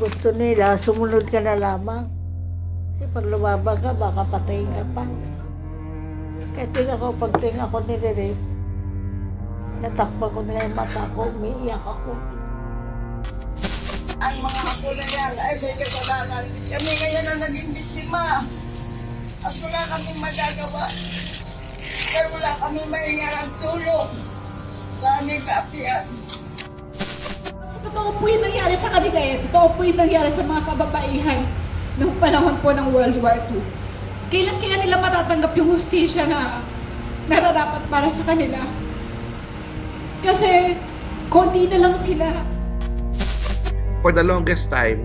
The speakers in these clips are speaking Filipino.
Gusto nila, sumunod ka na lamang. Kasi pag lumabang ka, baka patayin ka pa. Kaya tingnan ko, pag tingnan ko nilirip, natakpan ko nila yung mata ko, umiiyak ako. Ang mga apo na yan ay may kasalanan. Kami ngayon ang naging biktima. At wala kaming magagawa. Pero wala kami maingarang tulong sa aming kaapian. Totoo po yung nangyari sa kanila eh. Totoo po yung nangyari sa mga kababaihan noong panahon po ng World War II. Kailan kaya nila matatanggap yung hustisya na nararapat para sa kanila? Kasi konti na lang sila. for the longest time,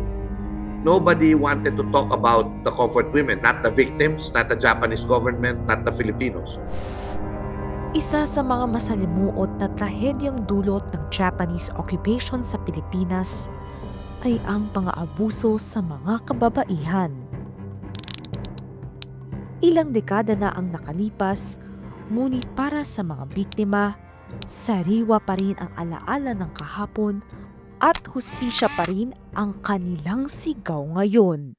nobody wanted to talk about the comfort women, not the victims, not the Japanese government, not the Filipinos. Isa sa mga masalimuot na trahedyang dulot ng Japanese occupation sa Pilipinas ay ang pang-aabuso sa mga kababaihan. Ilang dekada na ang nakalipas, ngunit para sa mga biktima, sariwa pa rin ang alaala ng kahapon at hustisya pa rin ang kanilang sigaw ngayon.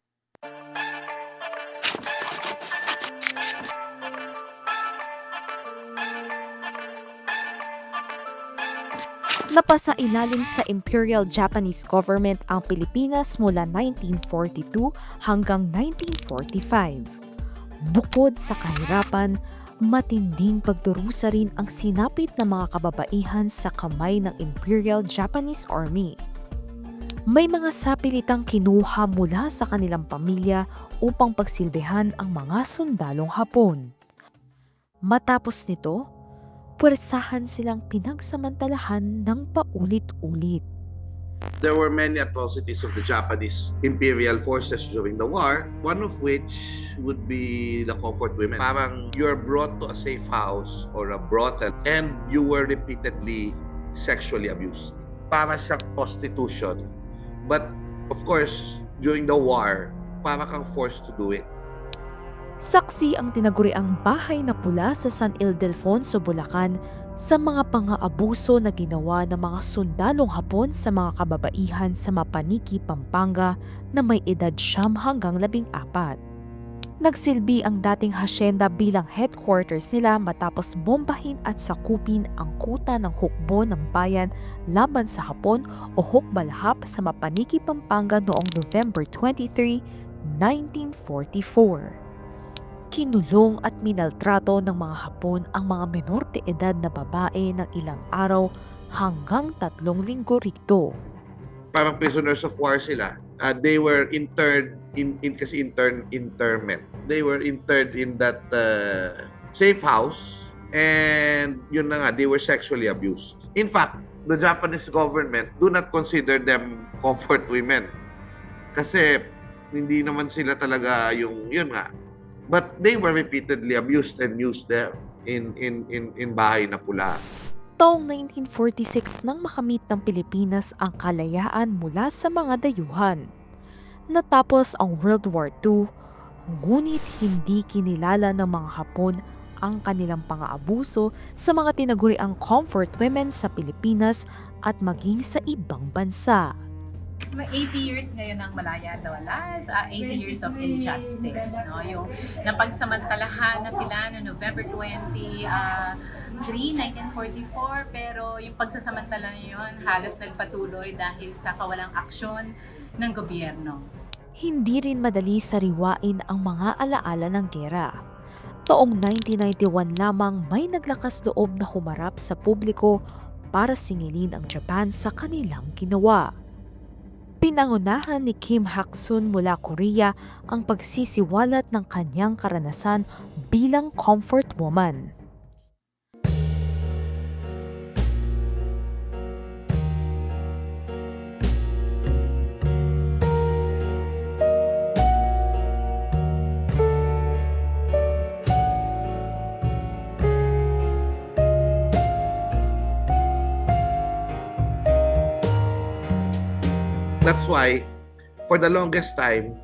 Napasa ilalim sa Imperial Japanese Government ang Pilipinas mula 1942 hanggang 1945. Bukod sa kahirapan, matinding pagdurusa rin ang sinapit ng mga kababaihan sa kamay ng Imperial Japanese Army. May mga sapilitang kinuha mula sa kanilang pamilya upang pagsilbihan ang mga sundalong Hapon. Matapos nito, puwersahan silang pinagsamantalahan ng paulit-ulit. There were many atrocities of the Japanese imperial forces during the war, one of which would be the comfort women. Parang you're brought to a safe house or a brothel and you were repeatedly sexually abused. Para siyang prostitution. But of course, during the war, para kang forced to do it. Saksi ang tinaguriang bahay na pula sa San Ildefonso, Bulacan sa mga pang-aabuso na ginawa ng mga sundalong Hapon sa mga kababaihan sa Mapaniki, Pampanga na may edad siyam hanggang labing apat. Nagsilbi ang dating hasyenda bilang headquarters nila matapos bombahin at sakupin ang kuta ng hukbo ng bayan laban sa Hapon o Hukbalhap sa Mapaniki, Pampanga noong November 23, 1944 kinulong at minaltrato ng mga Hapon ang mga menor de edad na babae ng ilang araw hanggang tatlong linggo rito. parang prisoners of war sila. Uh, they were interned in, in kasi intern interment. They were interned in that uh, safe house and yun na nga, they were sexually abused. In fact, the Japanese government do not consider them comfort women. Kasi hindi naman sila talaga yung yun nga. But they were repeatedly abused and used there in in in in bahay na pula. Taong 1946 nang makamit ng Pilipinas ang kalayaan mula sa mga dayuhan. Natapos ang World War II, ngunit hindi kinilala ng mga Hapon ang kanilang pang-aabuso sa mga tinaguriang comfort women sa Pilipinas at maging sa ibang bansa. May 80 years ngayon ng Malaya Nawala, uh, 80 years of injustice. No? Yung napagsamantalahan na sila no November 20, uh, 3, 1944, pero yung pagsasamantala na yun halos nagpatuloy dahil sa kawalang aksyon ng gobyerno. Hindi rin madali sariwain ang mga alaala ng gera. Taong 1991 lamang may naglakas loob na humarap sa publiko para singilin ang Japan sa kanilang ginawa. Pinangunahan ni Kim Hak-sun mula Korea ang pagsisiwalat ng kanyang karanasan bilang comfort woman. That's why, for the longest time,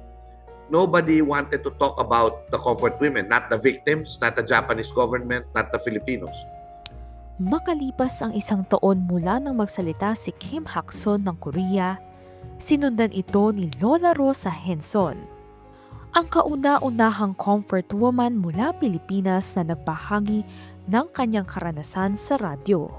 nobody wanted to talk about the comfort women, not the victims, not the Japanese government, not the Filipinos. Makalipas ang isang taon mula nang magsalita si Kim Hak-sun ng Korea, Sinundan ito ni Lola Rosa Henson. Ang kauna-unahang comfort woman mula Pilipinas na nagbahagi ng kanyang karanasan sa radyo.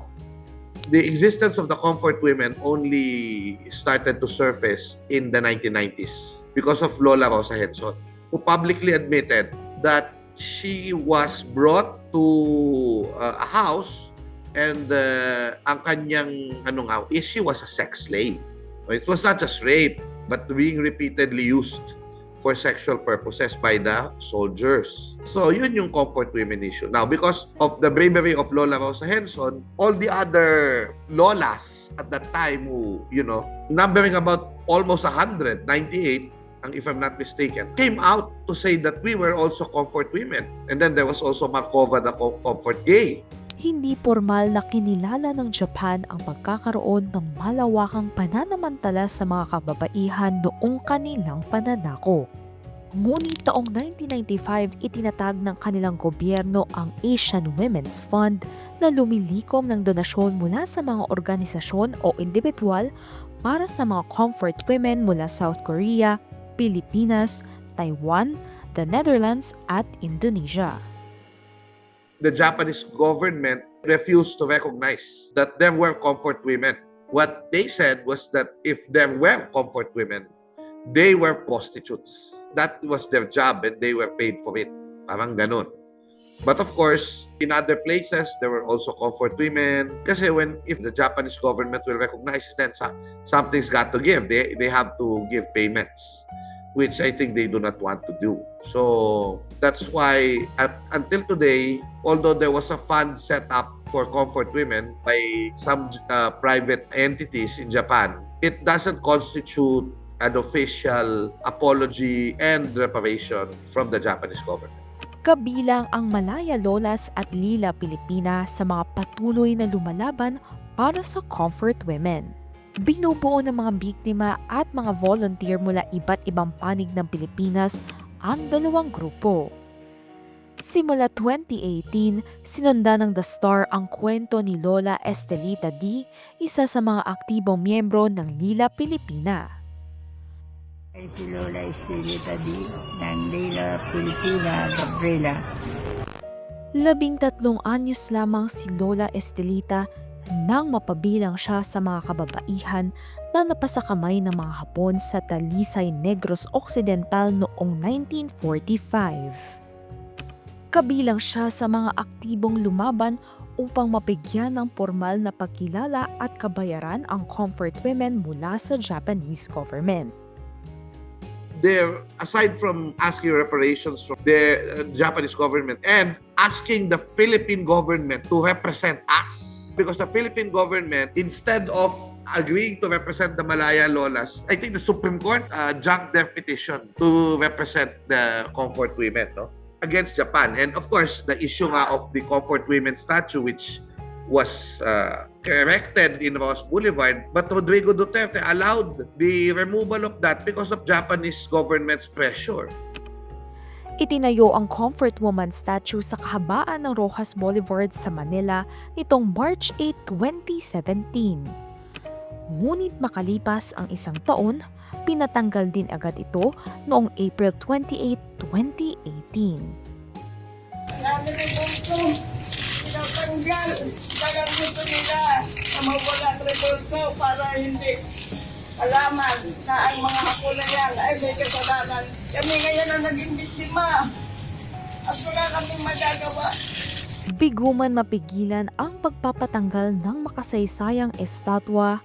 The existence of the comfort women only started to surface in the 1990s because of Lola Rosa Henson, who publicly admitted that she was brought to uh, a house and uh, ang kanyang ano nga she was a sex slave. It was not just rape but being repeatedly used for sexual purposes by the soldiers. So, yun yung comfort women issue. Now, because of the bravery of Lola Rosa Henson, all the other lolas at that time who, you know, numbering about almost 100, 98, ang if I'm not mistaken, came out to say that we were also comfort women. And then there was also Markova, the co- comfort gay. Hindi formal na kinilala ng Japan ang pagkakaroon ng malawakang pananamantala sa mga kababaihan noong kanilang pananako. Ngunit taong 1995, itinatag ng kanilang gobyerno ang Asian Women's Fund na lumilikom ng donasyon mula sa mga organisasyon o individual para sa mga comfort women mula South Korea, Pilipinas, Taiwan, the Netherlands at Indonesia. The Japanese government refused to recognize that there were comfort women. What they said was that if there were comfort women, they were prostitutes. That was their job and they were paid for it. Parang ganun. But of course, in other places, there were also comfort women. Kasi when, if the Japanese government will recognize it, then something's got to give. They, they have to give payments, which I think they do not want to do. So that's why at, until today, although there was a fund set up for comfort women by some uh, private entities in Japan, it doesn't constitute an official apology and reparation from the Japanese government. kabilang ang Malaya Lolas at Lila Pilipina sa mga patuloy na lumalaban para sa comfort women. Binubuo ng mga biktima at mga volunteer mula iba't ibang panig ng Pilipinas ang dalawang grupo. Simula 2018, sinunda ng The Star ang kwento ni Lola Estelita D, isa sa mga aktibong miyembro ng Lila Pilipina. Ay si Lola Estelita D. ng Leila Pilipina Gabriela. Labing tatlong anyos lamang si Lola Estelita nang mapabilang siya sa mga kababaihan na napasakamay ng mga Hapon sa Talisay Negros Occidental noong 1945. Kabilang siya sa mga aktibong lumaban upang mapigyan ng formal na pagkilala at kabayaran ang comfort women mula sa Japanese government. They're, aside from asking reparations from the uh, Japanese government and asking the Philippine government to represent us. Because the Philippine government, instead of agreeing to represent the Malaya Lolas, I think the Supreme Court uh, junked their petition to represent the comfort women no? against Japan. And of course, the issue nga of the comfort women statue, which was uh, erected in Ross Boulevard, but Rodrigo Duterte allowed the removal of that because of Japanese government's pressure. Itinayo ang Comfort Woman statue sa kahabaan ng Rojas Boulevard sa Manila nitong March 8, 2017. Ngunit makalipas ang isang taon, pinatanggal din agad ito noong April 28, 2018. Sabi ng bunso, pinatanggal. Kaya gusto nila na mawala ang rebulto para hindi alaman na ang mga hako na yan ay may kasalanan. Kami ngayon ang naging biktima. At wala kaming magagawa. Biguman mapigilan ang pagpapatanggal ng makasaysayang estatwa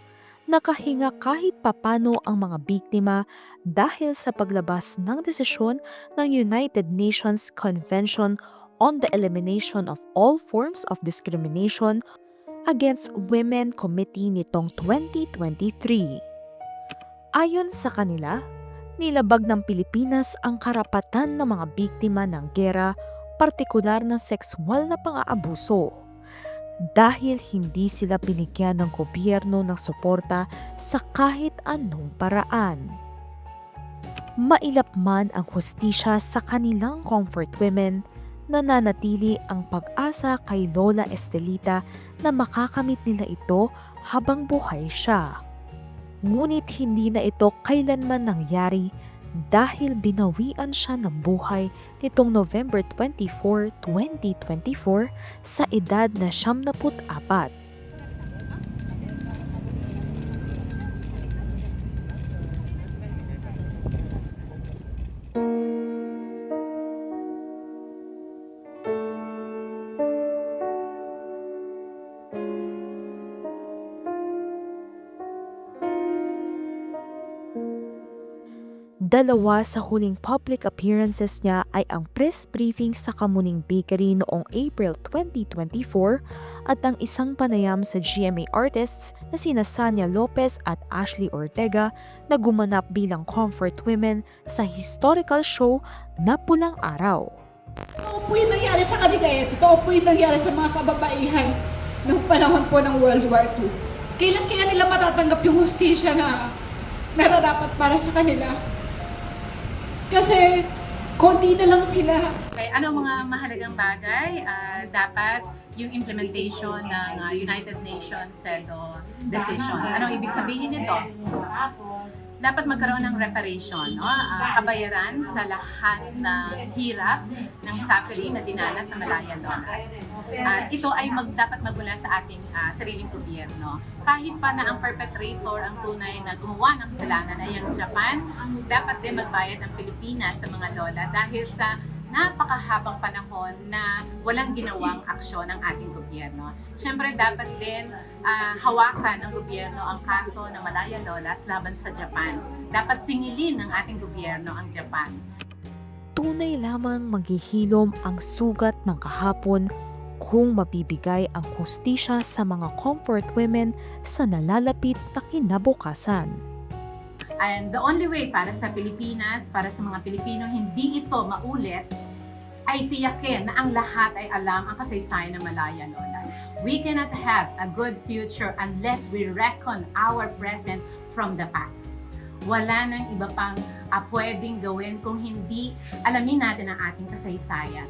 nakahinga kahit papano ang mga biktima dahil sa paglabas ng desisyon ng United Nations Convention on the Elimination of All Forms of Discrimination against Women Committee nitong 2023. Ayon sa kanila, nilabag ng Pilipinas ang karapatan ng mga biktima ng gera, partikular ng sexual na pang-aabuso dahil hindi sila binigyan ng gobyerno ng suporta sa kahit anong paraan. Mailap man ang hustisya sa kanilang comfort women, nananatili ang pag-asa kay Lola Estelita na makakamit nila ito habang buhay siya. Ngunit hindi na ito kailanman nangyari dahil binawian siya ng buhay nitong November 24, 2024 sa edad na 74. Dalawa sa huling public appearances niya ay ang press briefing sa Kamuning Bakery noong April 2024 at ang isang panayam sa GMA artists na sina Sanya Lopez at Ashley Ortega na gumanap bilang comfort women sa historical show na Pulang Araw. Totoo po yung nangyari sa kanila eh. Totoo po yung nangyari sa mga kababaihan noong panahon po ng World War II. Kailan kaya nila matatanggap yung hustisya na nararapat para sa kanila? Kasi konti na lang sila. Okay, ano mga mahalagang bagay? Ah, dapat yung implementation ng ah, United Nations CEDAW decision. Anong ibig sabihin nito? Dapat magkaroon ng reparation, no? Ah, kabayaran sa lahat ng hirap ng suffering na dinanas sa Malayan Lonas. At ito ay mag, dapat magmula sa ating ah, sariling gobyerno. Kahit pa na ang perpetrator, ang tunay na gumawa ng kasalanan ay ang Japan, dapat din magbayad ang Pilipinas sa mga lola dahil sa napakahabang panahon na walang ginawang aksyon ng ating gobyerno. Siyempre, dapat din ah, hawakan ng gobyerno ang kaso ng Malaya Lolas laban sa Japan. Dapat singilin ng ating gobyerno ang Japan. Tunay lamang maghihilom ang sugat ng kahapon kung mabibigay ang hustisya sa mga comfort women sa nalalapit na kinabukasan. And the only way para sa Pilipinas, para sa mga Pilipino, hindi ito maulit, ay tiyakin na ang lahat ay alam ang kasaysayan ng Malaya Lolas. We cannot have a good future unless we reckon our present from the past. Wala nang iba pang ah, pwedeng gawin kung hindi alamin natin ang ating kasaysayan.